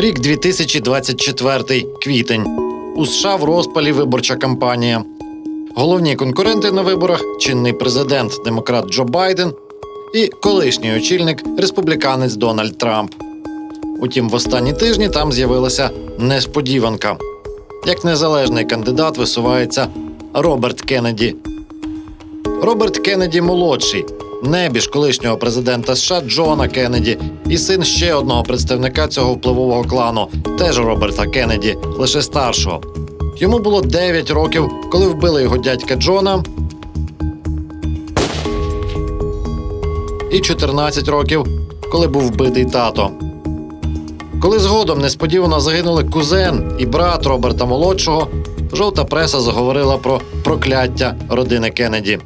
Рік 2024 квітень. У США в розпалі виборча кампанія. Головні конкуренти на виборах чинний президент демократ Джо Байден і колишній очільник республіканець Дональд Трамп. Утім, в останні тижні там з'явилася несподіванка. Як незалежний кандидат висувається Роберт Кеннеді. Роберт Кеннеді молодший, небіж колишнього президента США Джона Кеннеді і син ще одного представника цього впливового клану, теж Роберта Кеннеді, лише старшого. Йому було 9 років, коли вбили його дядька Джона. І 14 років, коли був вбитий тато. Коли згодом несподівано загинули кузен і брат Роберта молодшого, жовта преса заговорила про прокляття родини Кеннеді.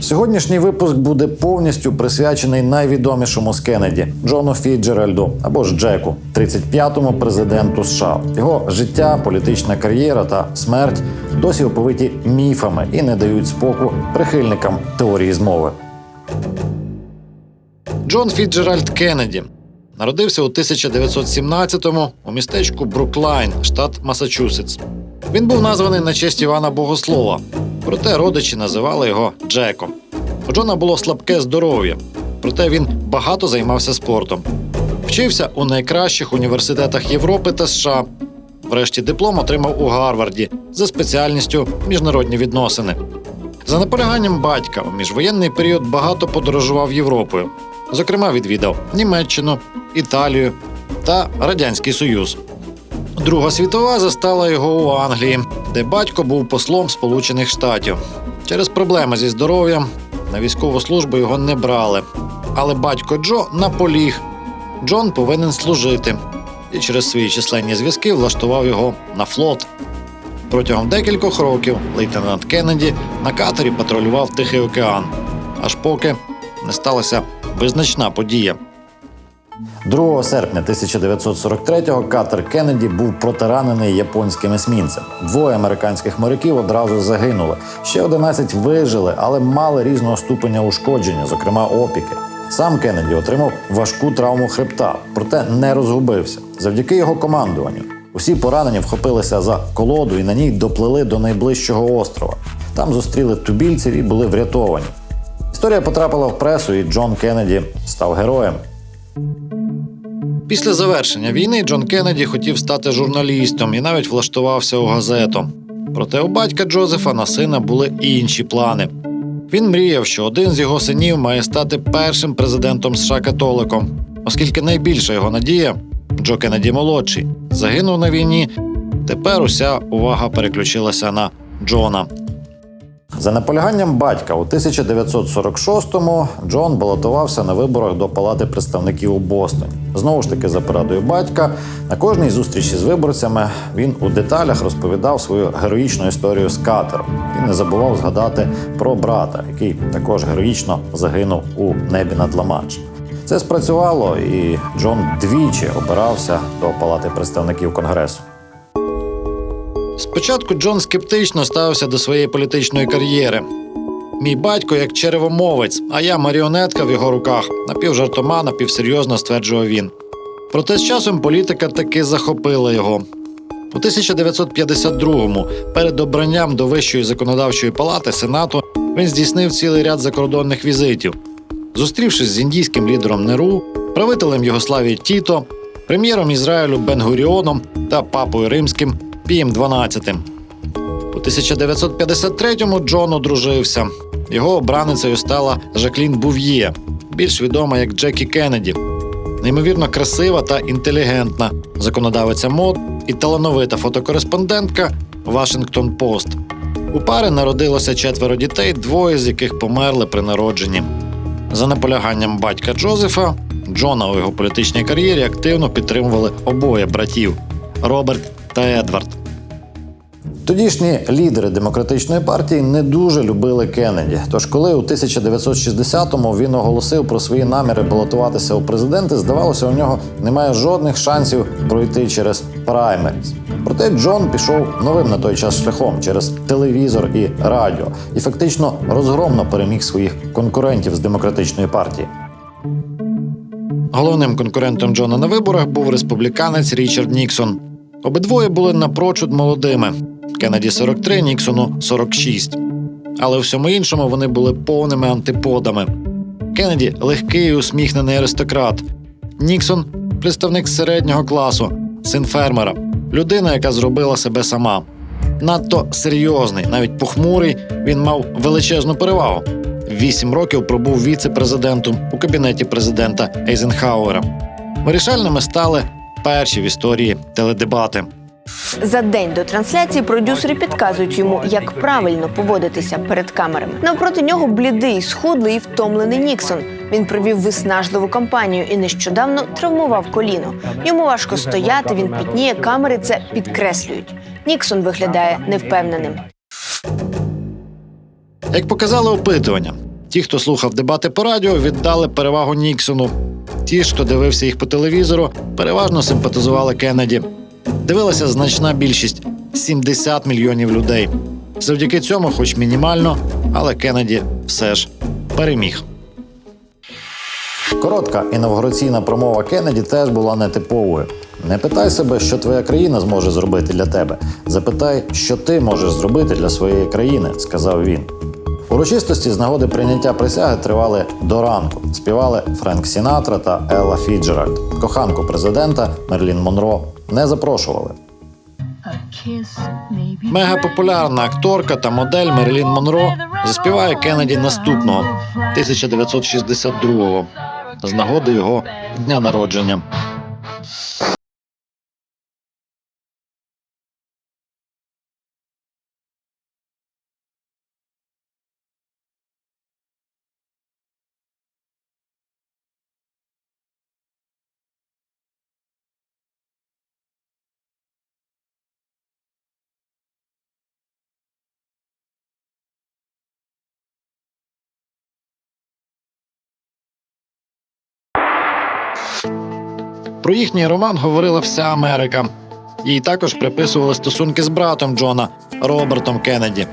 Сьогоднішній випуск буде повністю присвячений найвідомішому з Кеннеді Джону Фіджеральду або ж Джеку, 35-му президенту США. Його життя, політична кар'єра та смерть досі оповиті міфами і не дають споку прихильникам теорії змови. Джон Фіджеральд Кеннеді народився у 1917-му у містечку Бруклайн, штат Масачусетс. Він був названий на честь Івана Богослова, проте родичі називали його Джеком. У Джона було слабке здоров'я, проте він багато займався спортом. Вчився у найкращих університетах Європи та США. Врешті диплом отримав у Гарварді за спеціальністю міжнародні відносини. За наполяганням батька у міжвоєнний період багато подорожував Європою. Зокрема, відвідав Німеччину, Італію та Радянський Союз. Друга світова застала його у Англії, де батько був послом Сполучених Штатів. Через проблеми зі здоров'ям на військову службу його не брали. Але батько Джо наполіг. Джон повинен служити і через свої численні зв'язки влаштував його на флот. Протягом декількох років лейтенант Кеннеді на катері патрулював Тихий океан, аж поки не сталася визначна подія. 2 серпня 1943-го катер Кеннеді був протаранений японським есмінцем. Двоє американських моряків одразу загинули. Ще 11 вижили, але мали різного ступеня ушкодження, зокрема опіки. Сам Кеннеді отримав важку травму хребта, проте не розгубився. Завдяки його командуванню. Усі поранені вхопилися за колоду і на ній доплили до найближчого острова. Там зустріли тубільців і були врятовані. Історія потрапила в пресу, і Джон Кеннеді став героєм. Після завершення війни Джон Кеннеді хотів стати журналістом і навіть влаштувався у газету. Проте у батька Джозефа на сина були інші плани. Він мріяв, що один з його синів має стати першим президентом США католиком, оскільки найбільша його надія Джо Кеннеді молодший загинув на війні. Тепер уся увага переключилася на Джона. За наполяганням батька у 1946-му Джон балотувався на виборах до Палати представників у Бостоні. Знову ж таки, за порадою батька, на кожній зустрічі з виборцями він у деталях розповідав свою героїчну історію з катером і не забував згадати про брата, який також героїчно загинув у небі над Ла-Маншем. Це спрацювало, і Джон двічі обирався до Палати представників Конгресу. Спочатку Джон скептично ставився до своєї політичної кар'єри. Мій батько як черевомовець, а я маріонетка в його руках, напівжартома, напівсерйозно стверджував він. Проте з часом політика таки захопила його. У 1952-му, перед обранням до Вищої законодавчої палати Сенату, він здійснив цілий ряд закордонних візитів. Зустрівшись з індійським лідером Неру, правителем Югославії Тіто, прем'єром Ізраїлю Бен-Гуріоном та папою римським Пієм 12. У 1953-му Джон одружився. Його обраницею стала Жаклін Був'є, більш відома як Джекі Кеннеді. Неймовірно красива та інтелігентна законодавиця мод і талановита фотокореспондентка Вашингтон Пост. У пари народилося четверо дітей, двоє з яких померли при народженні. За наполяганням батька Джозефа, Джона у його політичній кар'єрі активно підтримували обоє братів Роберт та Едвард. Тодішні лідери демократичної партії не дуже любили Кеннеді. Тож, коли у 1960-му він оголосив про свої наміри балотуватися у президенти, здавалося, у нього немає жодних шансів пройти через праймеріс. Проте Джон пішов новим на той час шляхом через телевізор і радіо і фактично розгромно переміг своїх конкурентів з демократичної партії. Головним конкурентом Джона на виборах був республіканець Річард Ніксон. Обидвоє були напрочуд молодими. Кеннеді 43, Ніксону 46. Але у всьому іншому вони були повними антиподами. Кеннеді легкий і усміхнений аристократ. Ніксон представник середнього класу, син фермера, людина, яка зробила себе сама. Надто серйозний, навіть похмурий, він мав величезну перевагу. Вісім років пробув віце-президентом у кабінеті президента Ейзенхауера. Вирішальними стали перші в історії теледебати. За день до трансляції продюсери підказують йому, як правильно поводитися перед камерами. Навпроти нього блідий, схудлий і втомлений Ніксон. Він провів виснажливу кампанію і нещодавно травмував коліно. Йому важко стояти, він пітніє, камери це підкреслюють. Ніксон виглядає невпевненим. Як показали опитування, ті, хто слухав дебати по радіо, віддали перевагу Ніксону. Ті, хто дивився їх по телевізору, переважно симпатизували Кеннеді. Дивилася значна більшість 70 мільйонів людей. Завдяки цьому, хоч мінімально, але Кеннеді все ж переміг. Коротка інавгураційна промова Кеннеді теж була нетиповою. Не питай себе, що твоя країна зможе зробити для тебе. Запитай, що ти можеш зробити для своєї країни, сказав він. Урочистості з нагоди прийняття присяги тривали до ранку. Співали Френк Сінатра та Елла Фіджеральд. Коханку президента Мерлін Монро не запрошували. Мегапопулярна акторка та модель Мерлін Монро заспіває Кеннеді наступного 1962-го з нагоди його дня народження. Про їхній роман говорила вся Америка. Їй також приписували стосунки з братом Джона Робертом Кеннеді.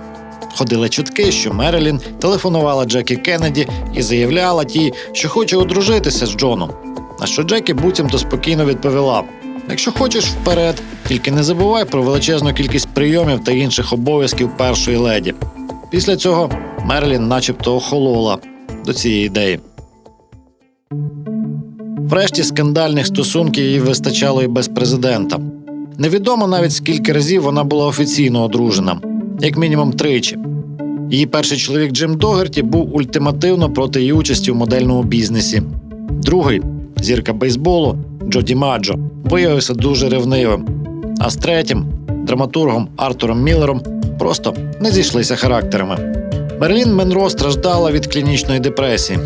Ходили чутки, що Мерилін телефонувала Джекі Кеннеді і заявляла тій, що хоче одружитися з Джоном. На що Джекі буцімто спокійно відповіла: якщо хочеш вперед, тільки не забувай про величезну кількість прийомів та інших обов'язків першої леді. Після цього Мерлін начебто охолола до цієї ідеї. Врешті скандальних стосунків їй вистачало і без президента. Невідомо навіть скільки разів вона була офіційно одружена, як мінімум тричі. Її перший чоловік Джим Догерті був ультимативно проти її участі у модельному бізнесі. Другий зірка бейсболу Джоді Маджо виявився дуже ревнивим. А з третім драматургом Артуром Міллером просто не зійшлися характерами. Мерлін Менро страждала від клінічної депресії.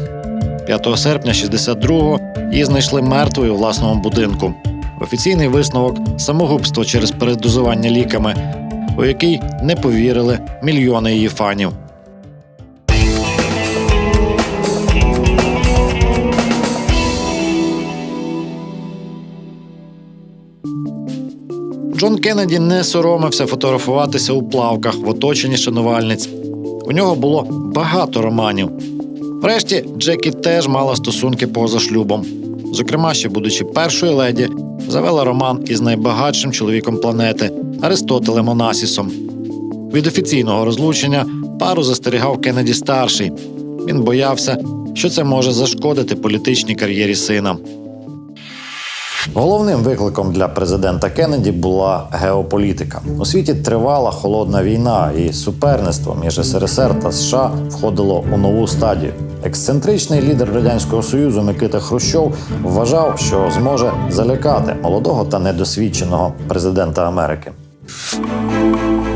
5 серпня 62-го її знайшли мертвою у власному будинку. Офіційний висновок самогубство через передозування ліками, у який не повірили мільйони її фанів. Джон Кеннеді не соромився фотографуватися у плавках в оточенні шанувальниць. У нього було багато романів. Врешті Джекі теж мала стосунки поза шлюбом. Зокрема, ще будучи першою леді, завела роман із найбагатшим чоловіком планети Аристотелем Онасісом. Від офіційного розлучення пару застерігав Кеннеді старший. Він боявся, що це може зашкодити політичній кар'єрі сина. Головним викликом для президента Кеннеді була геополітика. У світі тривала холодна війна, і суперництво між СРСР та США входило у нову стадію. Ексцентричний лідер радянського союзу Микита Хрущов вважав, що зможе залякати молодого та недосвідченого президента Америки.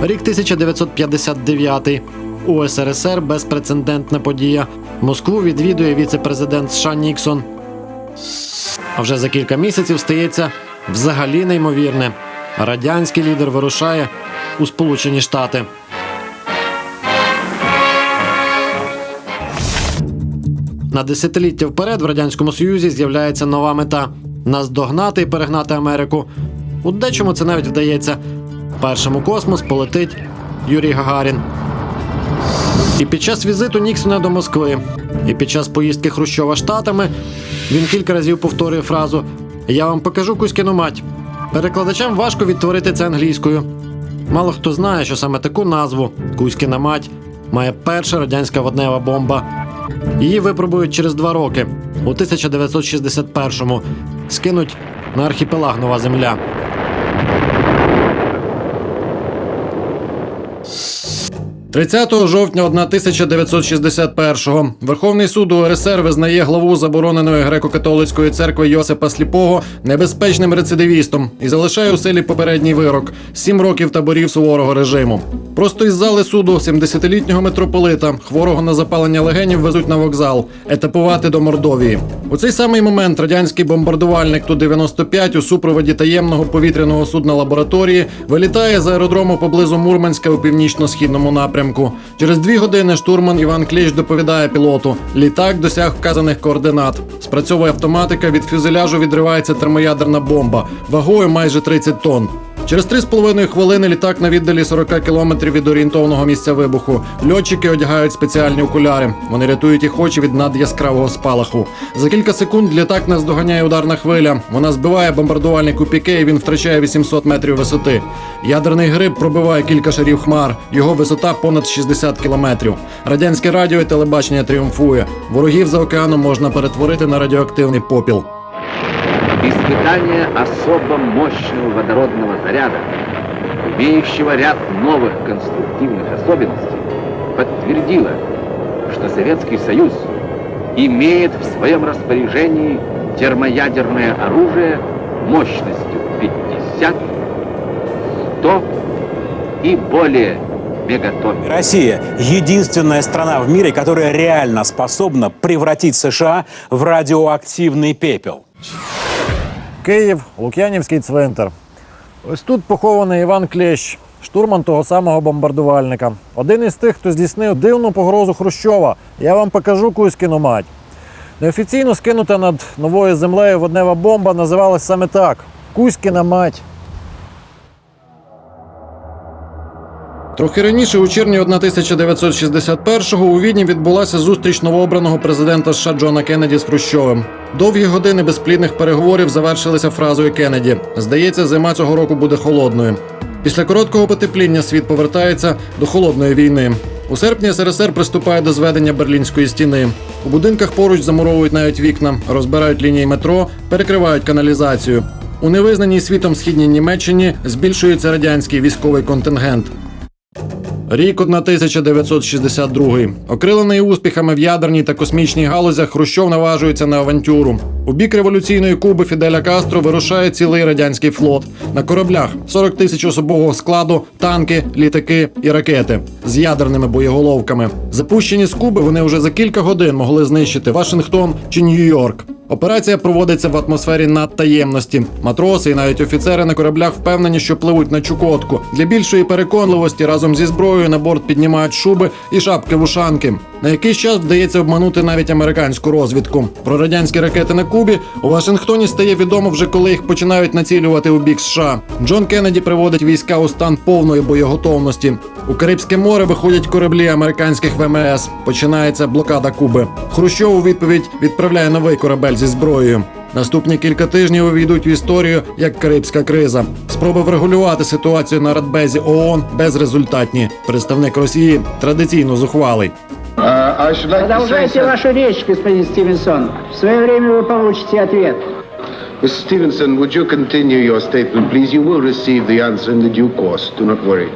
Рік 1959. У СРСР безпрецедентна подія. Москву відвідує віце-президент США Ніксон. А вже за кілька місяців стається взагалі неймовірне. Радянський лідер вирушає у Сполучені Штати. На десятиліття вперед в радянському союзі з'являється нова мета наздогнати і перегнати Америку. У дечому це навіть вдається. Першим у космос полетить Юрій Гагарін. І під час візиту Ніксона до Москви І під час поїздки Хрущова штатами він кілька разів повторює фразу Я вам покажу Кузькіну мать. Перекладачам важко відтворити це англійською. Мало хто знає, що саме таку назву Кузькіна мать має перша радянська воднева бомба. Її випробують через два роки. У 1961-му скинуть на архіпелаг Нова Земля. – 30 жовтня 1961-го Верховний суд УРСР визнає главу забороненої греко-католицької церкви Йосипа Сліпого небезпечним рецидивістом і залишає у силі попередній вирок сім років таборів суворого режиму. Просто із зали суду 70-літнього митрополита, хворого на запалення легенів, везуть на вокзал етапувати до Мордовії. У цей самий момент радянський бомбардувальник Ту-95 у супроводі таємного повітряного судна лабораторії вилітає з аеродрому поблизу Мурманська у північно-східному напрямку. Через дві години штурман Іван Кліч доповідає пілоту: літак досяг вказаних координат. Спрацьовує автоматика, від фюзеляжу відривається термоядерна бомба вагою майже 30 тонн. Через 3,5 хвилини літак на віддалі 40 кілометрів від орієнтовного місця вибуху. Льотчики одягають спеціальні окуляри. Вони рятують їх очі від надяскравого спалаху. За кілька секунд літак наздоганяє ударна хвиля. Вона збиває бомбардувальник у піке, і він втрачає 800 метрів висоти. Ядерний гриб пробиває кілька шарів хмар. Його висота понад 60 кілометрів. Радянське радіо і телебачення тріумфує. Ворогів за океаном можна перетворити на радіоактивний попіл. Испытание особо мощного водородного заряда, имеющего ряд новых конструктивных особенностей, подтвердило, что Советский Союз имеет в своем распоряжении термоядерное оружие мощностью 50, 100 и более мегатонн. Россия – единственная страна в мире, которая реально способна превратить США в радиоактивный пепел. Київ, Лук'янівський цвинтар. Ось тут похований Іван Клещ, штурман того самого бомбардувальника. Один із тих, хто здійснив дивну погрозу Хрущова. Я вам покажу Кузькіну мать. Неофіційно скинута над новою землею воднева бомба називалась саме так: Кузькіна мать. Трохи раніше, у червні 1961-го, у Відні відбулася зустріч новообраного президента США Джона Кеннеді з Хрущовим. Довгі години безплідних переговорів завершилися фразою Кеннеді: Здається, зима цього року буде холодною. Після короткого потепління світ повертається до холодної війни. У серпні СРСР приступає до зведення Берлінської стіни. У будинках поруч замуровують навіть вікна, розбирають лінії метро, перекривають каналізацію. У невизнаній світом східній Німеччині збільшується радянський військовий контингент. Рік 1962. Окрилений успіхами в ядерній та космічній галузях, Хрущов наважується на авантюру. У бік революційної Куби Фіделя Кастро вирушає цілий радянський флот на кораблях 40 тисяч особового складу, танки, літаки і ракети з ядерними боєголовками. Запущені з Куби вони вже за кілька годин могли знищити Вашингтон чи Нью-Йорк. Операція проводиться в атмосфері надтаємності. Матроси і навіть офіцери на кораблях впевнені, що пливуть на Чукотку. Для більшої переконливості разом зі зброєю на борт піднімають шуби і шапки вушанки. На якийсь час вдається обманути навіть американську розвідку. Про радянські ракети на Кубі у Вашингтоні стає відомо вже коли їх починають націлювати у бік США. Джон Кеннеді приводить війська у стан повної боєготовності. У Карибське море виходять кораблі американських ВМС. Починається блокада Куби. Хрущов у відповідь відправляє новий корабель зі зброєю. Наступні кілька тижнів увійдуть в історію як Карибська криза. Спроби врегулювати ситуацію на Радбезі ООН безрезультатні. Представник Росії традиційно зухвалий. Продолжайте вашу речь, господин Стивенсон. В свое время вы получите ответ. Mr. Stevenson, would you continue your statement, please? You will receive the answer in the due course. Do not worry.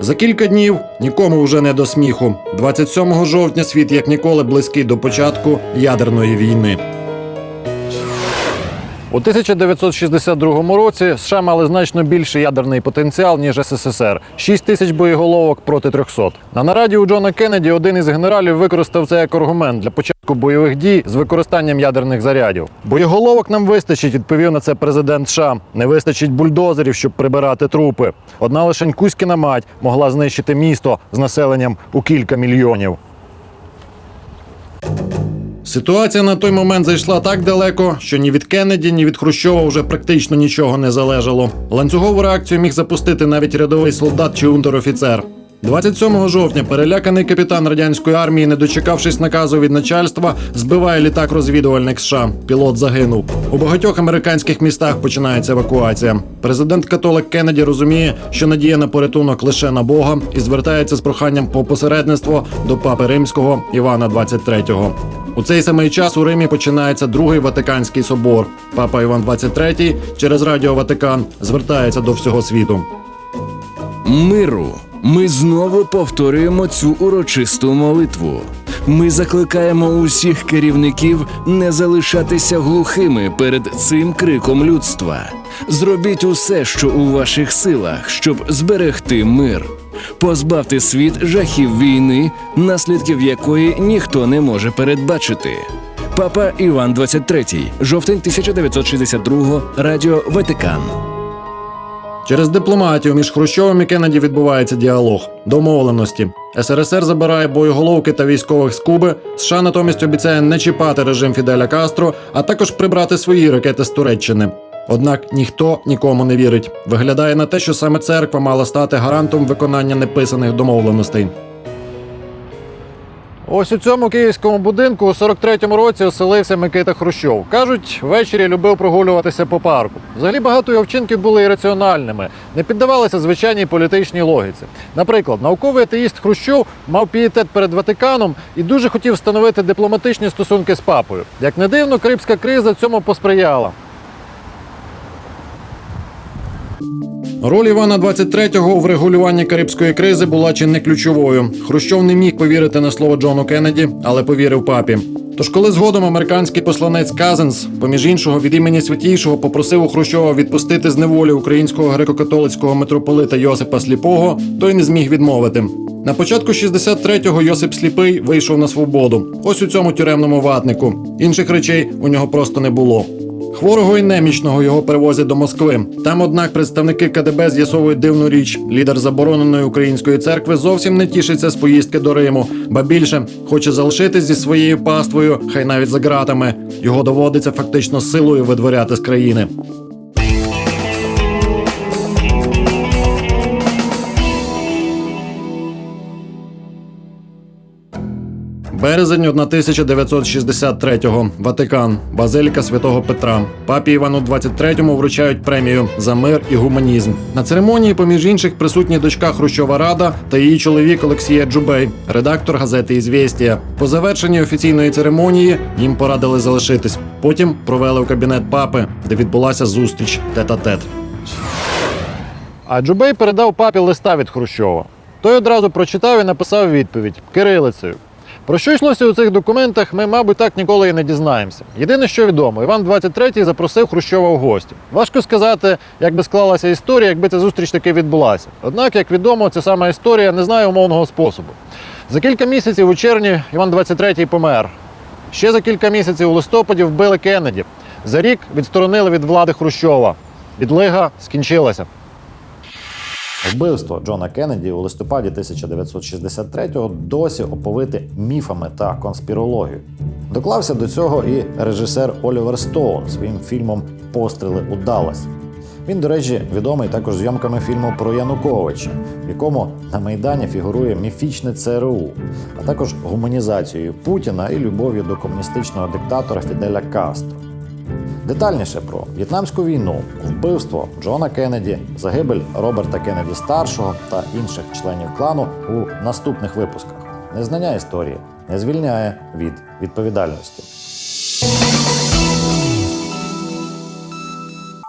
За кілька днів нікому вже не до сміху. 27 жовтня світ як ніколи близький до початку ядерної війни. У 1962 році США мали значно більший ядерний потенціал ніж СССР 6 тисяч боєголовок проти 300. На нараді у Джона Кеннеді один із генералів використав це як аргумент для початку бойових дій з використанням ядерних зарядів. Боєголовок нам вистачить, відповів на це президент США. Не вистачить бульдозерів, щоб прибирати трупи. Одна лише Кузькіна мать могла знищити місто з населенням у кілька мільйонів. Ситуація на той момент зайшла так далеко, що ні від Кеннеді, ні від Хрущова вже практично нічого не залежало. Ланцюгову реакцію міг запустити навіть рядовий солдат чи унтер-офіцер. 27 жовтня переляканий капітан радянської армії, не дочекавшись наказу від начальства, збиває літак розвідувальник США. Пілот загинув. У багатьох американських містах починається евакуація. Президент католик Кеннеді розуміє, що надія на порятунок лише на Бога, і звертається з проханням по посередництво до папи римського Івана 23-го. У цей самий час у Римі починається другий Ватиканський собор. Папа Іван 23 через Радіо Ватикан звертається до всього світу. миру. Ми знову повторюємо цю урочисту молитву. Ми закликаємо усіх керівників не залишатися глухими перед цим криком людства. Зробіть усе, що у ваших силах, щоб зберегти мир. Позбавте світ жахів війни, наслідків якої ніхто не може передбачити. Папа Іван XXIII, жовтень 1962, Радіо Ватикан. Через дипломатію між Хрущовим і Кеннеді відбувається діалог, домовленості. СРСР забирає боєголовки та військових з Куби. США натомість обіцяє не чіпати режим Фіделя Кастро, а також прибрати свої ракети з Туреччини. Однак ніхто нікому не вірить. Виглядає на те, що саме церква мала стати гарантом виконання неписаних домовленостей. Ось у цьому київському будинку у 43-му році оселився Микита Хрущов. Кажуть, ввечері любив прогулюватися по парку. Взагалі багато його вчинків були ірраціональними, не піддавалися звичайній політичній логіці. Наприклад, науковий атеїст Хрущов мав пієтет перед Ватиканом і дуже хотів встановити дипломатичні стосунки з папою. Як не дивно, Крипська криза цьому посприяла. Роль Івана 23-го у врегулюванні карибської кризи була чи не ключовою. Хрущов не міг повірити на слово Джону Кеннеді, але повірив папі. Тож, коли згодом американський посланець Казенс, поміж іншого від імені святійшого, попросив у Хрущова відпустити з неволі українського греко-католицького митрополита Йосипа Сліпого, той не зміг відмовити. На початку 63-го Йосип Сліпий вийшов на свободу. Ось у цьому тюремному ватнику. Інших речей у нього просто не було. Хворого і немічного його перевозять до Москви. Там, однак, представники КДБ з'ясовують дивну річ. Лідер забороненої української церкви зовсім не тішиться з поїздки до Риму, ба більше хоче залишитись зі своєю паствою, хай навіть за ґратами. Його доводиться фактично силою видворяти з країни. Березень 1963-го. Ватикан, Базиліка Святого Петра. Папі Івану 23-му вручають премію за мир і гуманізм. На церемонії, поміж інших, присутні дочка Хрущова Рада та її чоловік Олексія Джубей, редактор газети «Ізвєстія». По завершенні офіційної церемонії їм порадили залишитись. Потім провели в кабінет папи, де відбулася зустріч тет-а-тет. А Джубей передав папі листа від Хрущова. Той одразу прочитав і написав відповідь кирилицею. Про що йшлося у цих документах, ми, мабуть, так ніколи і не дізнаємося. Єдине, що відомо, Іван 23 запросив Хрущова в гості. Важко сказати, як би склалася історія, якби ця зустріч таки відбулася. Однак, як відомо, ця сама історія не знає умовного способу. За кілька місяців у червні Іван 23 помер. Ще за кілька місяців у листопаді вбили Кеннеді. За рік відсторонили від влади Хрущова. Відлига скінчилася. Вбивство Джона Кеннеді у листопаді 1963-го досі оповите міфами та конспірологією. Доклався до цього і режисер Олівер Стоун своїм фільмом Постріли у Далласі. Він, до речі, відомий також зйомками фільму про Януковича, в якому на Майдані фігурує міфічне ЦРУ, а також гуманізацією Путіна і любов'ю до комуністичного диктатора Фіделя Кастро. Детальніше про в'єтнамську війну, вбивство Джона Кеннеді, загибель Роберта Кеннеді старшого та інших членів клану у наступних випусках. Незнання історії не звільняє від відповідальності.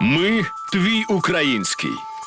Ми твій український.